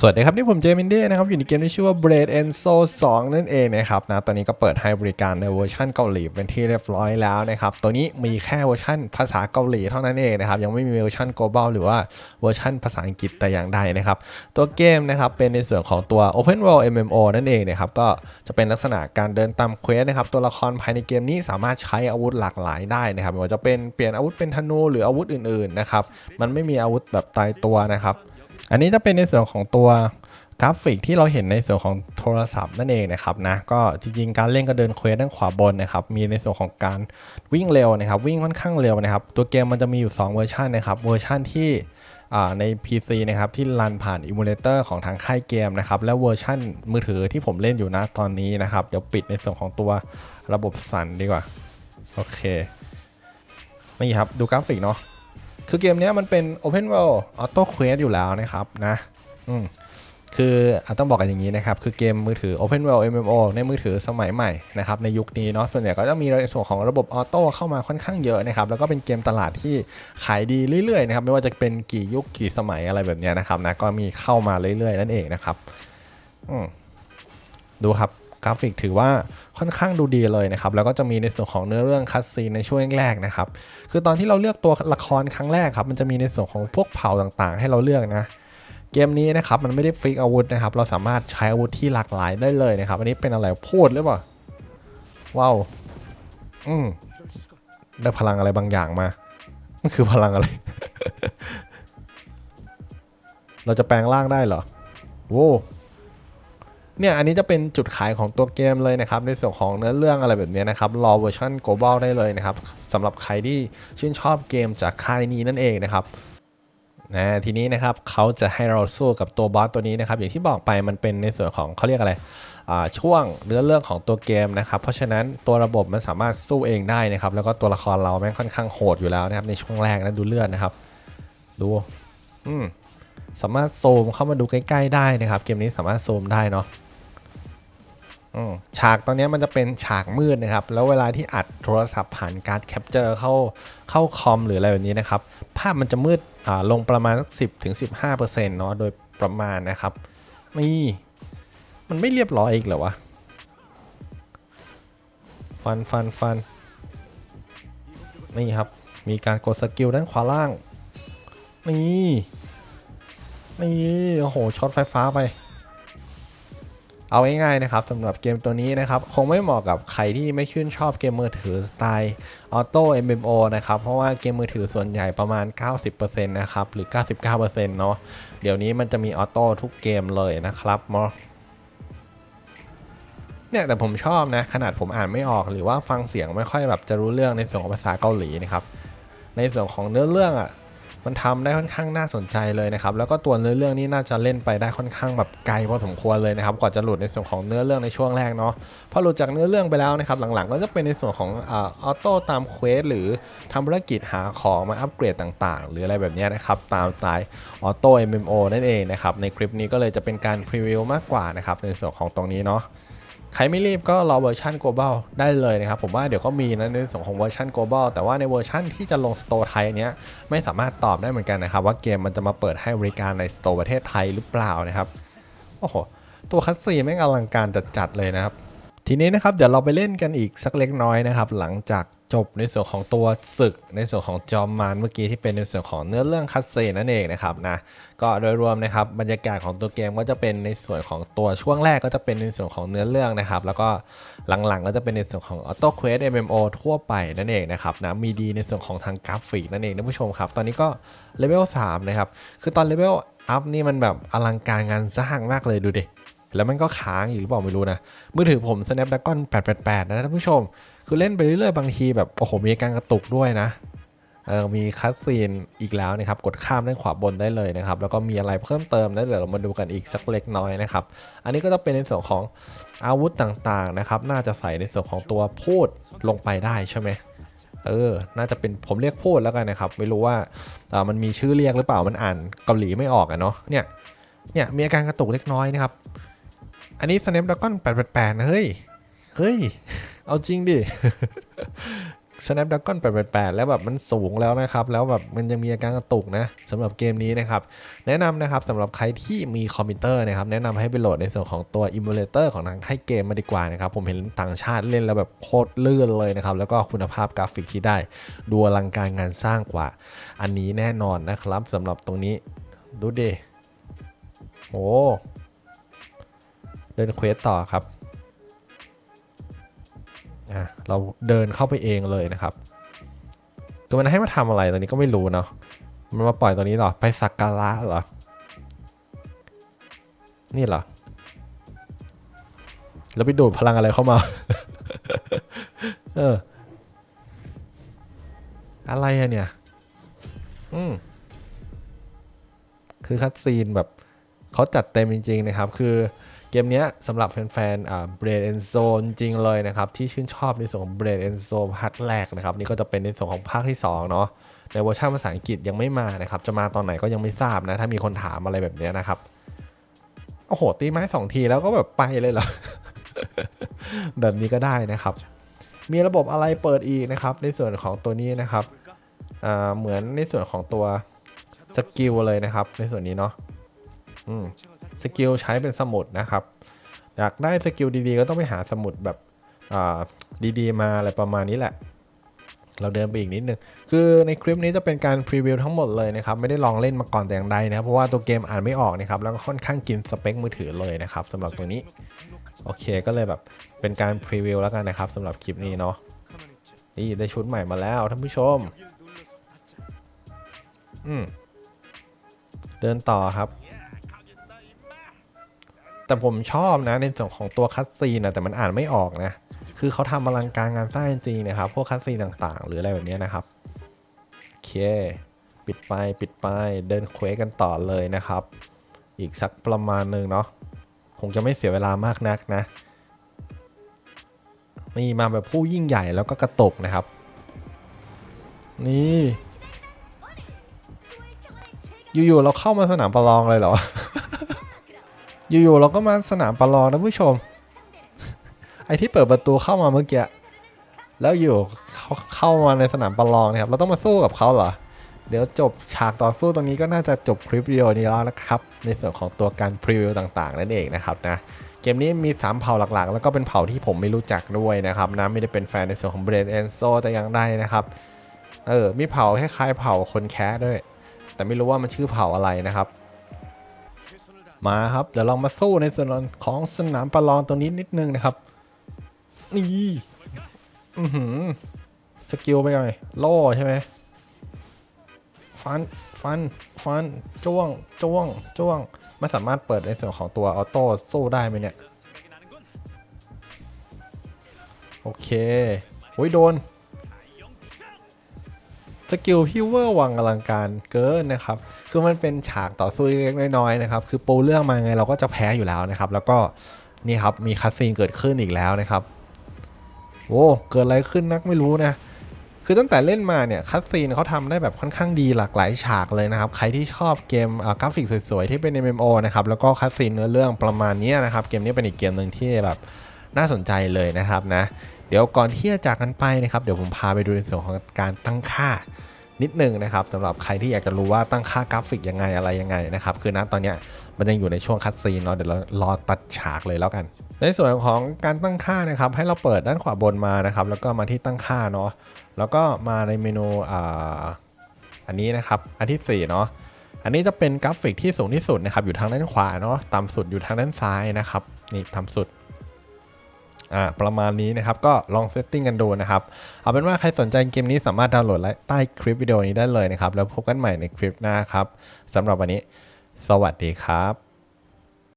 สวัสดีครับ นี่ผมเจมินเด้นะครับ อยู่ในเกมที่ชื่อว่า Braid and Soul 2 นั่นเองนะครับนะตอนนี้ก็เปิดให้บริการในเวอร์ชันเกาหลีเป็นที่เรียบร้อยแล้วนะครับ ตัวนี้มีแค่เวอร์ชันภาษาเกาหลีเท่านั้นเองนะครับ ยังไม่มีเวอร์ชัน global หรือว่าเวอร์ชันภาษาอังกฤษแต่อย่างใดนะครับ ตัวเกมนะครับเป็นในส่วนของตัว Open World MMO นั่นเองนะครับก็จะเป็นลักษณะการเดินตามเควสนะครับตัวละครภายในเกมนี้สามารถใช้อาวุธหลากหลายได้นะครับไม่ว่าจะเป็นเปลี่ยนอาวุธเป็นธนูหรืออาวุธอื่นๆนะครับมันไม่มีอาวุธแบบตายตัวนะครับ อันนี้จะเป็นในส่วนของตัวกราฟิกที่เราเห็นในส่วนของโทรศัพท์นั่นเองนะครับนะก็จริงๆ การเล่นก็เดินเควสด้านขวาบนนะครับมีในส่วนของการวิ่งเร็วนะครับ วิ่งค่อนข้างเร็วนะครับ ตัวเกมมันจะมีอยู่ 2 เวอร์ชันนะครับเวอร์ชันที่ใน PC นะครับที่รันผ่านอิมูเลเตอร์ของทางค่ายเกมนะครับและเวอร์ชันมือถือที่ผมเล่นอยู่นะตอนนี้นะครับ เดี๋ยวปิดในส่วนของตัวระบบสั่นดีกว่า โอเค นี่ครับ ดูกราฟิกเนาะ คือเกมนี้มันเป็น Open World Auto Quest อยู่แล้วนะครับนะอืมคืออต้องบอกกันอย่างนี้นะครับ คือเกมมือถือ Open World MMO ในมือถือสมัยใหม่นะครับในยุคนี้เนาะส่วนใหญ่ก็จะมีในส่วนของระบบออโต้เข้ามาค่อนข้างเยอะนะครับ แล้วก็เป็นเกมตลาดที่ขายดีเรื่อยๆนะครับ ไม่ว่าจะเป็นกี่ยุคกี่สมัยอะไรแบบนี้นะครับนะก็มีเข้ามาเรื่อยๆ นั่นเองนะครับ อืมดูครับ กราฟิกถือว่าค่อนข้างดูดีเลยนะครับ แล้วก็จะมีในส่วนของเนื้อเรื่องคัสซีนในช่วงแรกๆนะครับ คือตอนที่เราเลือกตัวละครครั้งแรกครับ มันจะมีในส่วนของพวกเผ่าต่างๆ ให้เราเลือกนะ เกมนี้นะครับมันไม่ได้ฟิกอาวุธนะครับ เราสามารถใช้อาวุธที่หลากหลายได้เลยนะครับ อันนี้เป็นอะไรพูดหรือเปล่า ว้าว อืมได้พลังอะไรบางอย่างมา มันคือพลังอะไร เราจะแปลงร่างได้เหรอ โว้ เนี่ยอันนี้จะเป็นจุดขายของตัวเกมเลยนะครับ ในส่วนของเนื้อเรื่องอะไรแบบนี้นะครับรอเวอร์ชัน global ได้เลยนะครับสำหรับใครที่ชื่นชอบเกมจากค่ายนี้นั่นเองนะครับนะทีนี้นะครับเขาจะให้เราสู้กับตัวบอสตัวนี้นะครับอย่างที่บอกไปมันเป็นในส่วนของเขาเรียกอะไรอ่าช่วงเนื้อเรื่องของตัวเกมนะครับเพราะฉะนั้นตัวระบบมันสามารถสู้เองได้นะครับแล้วก็ตัวละครเราแม่งค่อนข้างโหดอยู่แล้วนะครับในช่วงแรกนะดูเลือดนะครับดูอืมสามารถซูมเข้ามาดูใกล้ ๆ ได้นะครับ เกมนี้สามารถซูมได้เนาะ ฉากตอนนี้มันจะเป็นฉากมืดนะครับ แล้วเวลาที่อัดโทรศัพท์ผ่านการ์ดแคปเจอร์เข้าเข้าคอมหรืออะไรแบบนี้นะครับ ภาพมันจะมืดลงประมาณสักสิบถึงสิบห้าเปอร์เซ็นต์เนาะโดยประมาณนะครับนี่มันไม่เรียบร้อยอีกเหรอวะ ฟันฟันฟันนี่ครับ มีการกดสกิลด้านขวาล่าง นี่ นี่ โอ้โห ช็อตไฟฟ้าไป เอาง่ายๆนะครับสำหรับเกมตัวนี้นะครับคงไม่เหมาะกับใครที่ไม่ชื่นชอบเกมมือถือสไตล์ออโต้ MMO นะครับเพราะว่าเกมมือถือส่วนใหญ่ประมาณ 90%นะครับหรือ 99%เนาะเดี๋ยวนี้มันจะมีออโต้ทุกเกมเลยนะครับมอเนี่ยแต่ผมชอบนะ ขนาดผมอ่านไม่ออกหรือว่าฟังเสียงไม่ค่อยแบบจะรู้เรื่องในส่วนของภาษาเกาหลีนะครับ ในส่วนของเนื้อเรื่องอะ มันทำได้ค่อนข้างน่าสนใจเลยนะครับแล้วก็ตัวเนื้อเรื่องนี้น่าจะเล่นไปได้ค่อนข้างแบบไกลพอสมควรเลยนะครับก่อนจะหลุดในส่วนของเนื้อเรื่องในช่วงแรกเนาะพอหลุดจากเนื้อเรื่องไปแล้วนะครับหลังๆ ก็จะเป็นในส่วนของออโต้ตามเควสหรือทำภารกิจหาของมาอัปเกรดต่างๆ หรืออะไรแบบนี้นะครับตามสไตล์ออโต้ MMO นั่นเองนะครับในคลิปนี้ก็เลยจะเป็นการพรีวิวมากกว่านะครับในส่วนของตรงนี้เนาะ ใครไม่รีบก็รอเวอร์ชัน global ได้เลยนะครับ ผมว่าเดี๋ยวก็มีนะในส่วนของเวอร์ชัน global แต่ว่าในเวอร์ชันที่จะลงสโตร์ไทยอันเนี้ยไม่สามารถตอบได้เหมือนกันนะครับ ว่าเกมมันจะมาเปิดให้บริการในสโตร์ประเทศไทยหรือเปล่านะครับโอ้โหตัวคัสซีแม่งอลังการจัดๆเลยนะครับ ทีนี้นะครับเดี๋ยวเราไปเล่นกันอีกสักเล็กน้อยนะครับ หลังจาก จบในส่วนของตัวศึกในส่วนของจอมมารเมื่อกี้ที่เป็นในส่วนของเนื้อเรื่องคัสเซนนั่นเองนะครับนะก็โดยรวมนะครับบรรยากาศของตัวเกมก็จะเป็นในส่วนของตัวช่วงแรกก็จะเป็นในส่วนของเนื้อเรื่องนะครับ แล้วก็หลังๆก็จะเป็นในส่วนของออโต้เควส MMO ทั่วไปนั่นเองนะครับนะมีดีในส่วนของทางกราฟิกนั่นเองท่านผู้ชมครับตอนนี้ก็เลเวล3นะครับคือตอนเลเวลอัพนี่มันแบบอลังการงานสร้างมากเลยดูดิแล้วมันก็ค้างอยู่หรือเปล่าไม่รู้นะมือถือผม Snapdragon 888 นะท่านผู้ชม คือเล่นไปเรื่อยๆบางทีแบบโอ้โหมีการกระตุกด้วยนะเออมีคัสซีนอีกแล้วนะครับกดข้ามด้านขวาบนได้เลยนะครับแล้วก็มีอะไรเพิ่มเติมได้เดี๋ยวเรามาดูกันอีกสักเล็กน้อยนะครับอันนี้ก็จะเป็นในส่วนของอาวุธต่างๆนะครับน่าจะใส่ในส่วนของตัวพูดลงไปได้ใช่ไหมเออ น่าจะเป็นผมเรียกพูดแล้วกันนะครับ ไม่รู้ว่าามันมีชื่อเรียกหรือเปล่า มันอ่านเกาหลีไม่ออกอะเนาะ เนี่ย เนี่ย มีอาการกระตุกเล็กน้อยนะครับ อันนี้ Snapdragon 888นะเฮ้ย เฮ้ย เอาจริงดิ Snapdragon 888 แล้วแบบมันสูงแล้วนะครับ แล้วแบบมันยังมีอาการกระตุกนะสำหรับเกมนี้นะครับ แนะนำนะครับสำหรับใครที่มีคอมพิวเตอร์นะครับ แนะนำให้ไปโหลดในส่วนของตัว Emulator ของทางค่ายเกมมาดีกว่านะครับ ผมเห็นต่างชาติเล่นแล้วแบบโคตรลื่นเลยนะครับ แล้วก็คุณภาพกราฟิกที่ได้ ดูอลังการงานสร้างกว่า อันนี้แน่นอนนะครับสำหรับตรงนี้ดูดิโอ้เดินเควสต่อครับ อะเราเดินเข้าไปเองเลยนะครับตัวมันให้มาทำอะไรตอนนี้ก็ไม่รู้เนาะมันมาปล่อยตัวนี้หรอ ไปสักการะเหรอ นี่เหรอ แล้วไปดูดพลังอะไรเข้ามา เออ อะไรอะเนี่ย อืม คือคัดซีนแบบเขาจัดเต็มจริง ๆ นะครับ คือ เกมนี้สำหรับแฟนๆอ่า Braid and Soul จริงเลยนะครับ ที่ชื่นชอบในส่วนของ Braid and Soul พาร์ทแรกนะครับ นี่ก็จะเป็นในส่วนของภาคที่2เนาะในเวอร์ชันภาษาอังกฤษยังไม่มานะครับ จะมาตอนไหนก็ยังไม่ทราบนะ ถ้ามีคนถามอะไรแบบนี้นะครับ โอ้โห ตีไม้สองทีแล้วก็แบบไปเลยเหรอ แบบนี้ก็ได้นะครับ มีระบบอะไรเปิดอีกนะครับ ในส่วนของตัวนี้นะครับเหมือนในส่วนของตัวสกิลเลยนะครับ ในส่วนนี้เนาะอืม สกิลใช้เป็นสมุดนะครับ อยากได้สกิลดีๆ ก็ต้องไปหาสมุดแบบดีๆ มาอะไรประมาณนี้แหละ เราเดินไปอีกนิดนึง คือในคลิปนี้จะเป็นการพรีวิวทั้งหมดเลยนะครับ ไม่ได้ลองเล่นมาก่อนแต่อย่างใดนะครับเพราะว่าตัวเกมอ่านไม่ออกนะครับ แล้วก็ค่อนข้างกินสเปคมือถือเลยนะครับสำหรับตัวนี้ โอเคก็เลยแบบเป็นการพรีวิวแล้วกันนะครับสำหรับคลิปนี้เนาะ นี่ได้ชุดใหม่มาแล้วท่านผู้ชม อืมเดินต่อครับ แต่ผมชอบนะในส่วนของตัวคัตซีนนะแต่มันอ่านไม่ออกนะ คือเขาทำอลังการงานสร้างจริงๆนะครับ พวกคัตซีนต่างๆ หรืออะไรแบบนี้นะครับ โอเค ปิดไปปิดไปเดินเควสกันต่อเลยนะครับ อีกสักประมาณหนึ่งเนาะคงจะไม่เสียเวลามากนักนะ นี่มาแบบผู้ยิ่งใหญ่แล้วก็กระตกนะครับ นี่ อยู่ๆเราเข้ามาสนามประลองเลยเหรอ อยู่ๆเราก็มาสนามประลองนะผู้ชม ไอที่เปิดประตูเข้ามาเมื่อกี้แล้วอยู่เขาเข้ามาในสนามประลองนะครับเราต้องมาสู้กับเขาเหรอ เดี๋ยวจบฉากต่อสู้ตรงนี้ก็น่าจะจบคลิปวิดีโอนี้แล้วนะครับ ในส่วนของตัวการพรีวิวต่างๆ นั่นเองนะครับนะเกมนี้มี 3 เผ่าหลักๆ แล้วก็เป็นเผ่าที่ผมไม่รู้จักด้วยนะครับนะไม่ได้เป็นแฟนในส่วนของเบรนแอนโซแต่ยังได้นะครับเออมีเผ่าคล้ายๆเผ่าคนแคะด้วย แต่ไม่รู้ว่ามันชื่อเผ่าอะไรนะครับ มาครับ เดี๋ยวลองมาสู้ในส่วนของสนามประลองตัวนี้นิดนึงนะครับ นี่อือหือสกิลไปหน่อยโล่ใช่ไหมฟัน ฟัน ฟัน จ้วง จ้วง จ้วง ไม่สามารถเปิดในส่วนของตัวออโต้สู้ได้ไหมเนี่ย โอเคโอ้ยโดน สกิลพี่เวอร์วังอลังการเกินนะครับ คือมันเป็นฉากต่อสู้เล็กๆน้อยๆนะครับ คือปูเรื่องมาไงเราก็จะแพ้อยู่แล้วนะครับ แล้วก็นี่ครับมีคัสซีนเกิดขึ้นอีกแล้วนะครับโอ้เกิดอะไรขึ้นนักไม่รู้นะคือตั้งแต่เล่นมาเนี่ยคัสซีนเขาทำได้แบบค่อนข้างดีหลากหลายฉากเลยนะครับ ใครที่ชอบเกมอ่ากราฟิกสวยๆ ที่เป็น MMO นะครับ แล้วก็คัสซีนเนื้อเรื่องประมาณนี้นะครับ เกมนี้เป็นอีกเกมหนึ่งที่แบบน่าสนใจเลยนะครับนะ เดี๋ยวก่อนที่จะจากกันไปนะครับ เดี๋ยวผมพาไปดูในส่วนของการตั้งค่านิดนึงนะครับสำหรับใครที่อยากจะรู้ว่าตั้งค่ากราฟิกยังไงอะไรยังไงนะครับ คือณตอนเนี้ยมันยังอยู่ในช่วงคัดซีนเนาะเดี๋ยวเรารอตัดฉากเลยแล้วกัน ในส่วนของการตั้งค่านะครับ ให้เราเปิดด้านขวาบนมานะครับ แล้วก็มาที่ตั้งค่าเนาะแล้วก็มาในเมนูอ่าอันนี้นะครับอันที่สี่เนาะอันนี้จะเป็นกราฟิกที่สูงที่สุดนะครับอยู่ทางด้านขวาเนาะต่ำสุดอยู่ทางด้านซ้ายนะครับนี่ต่ำสุด อ่าประมาณนี้นะครับ ก็ลองเซตติ้งกันดูนะครับ เอาเป็นว่าใครสนใจเกมนี้สามารถดาวน์โหลดไใต้คลิปวิดีโอนี้ได้เลยนะครับ แล้วพบกันใหม่ในคลิปหน้าครับสำหรับวันนี้ สวัสดีครับ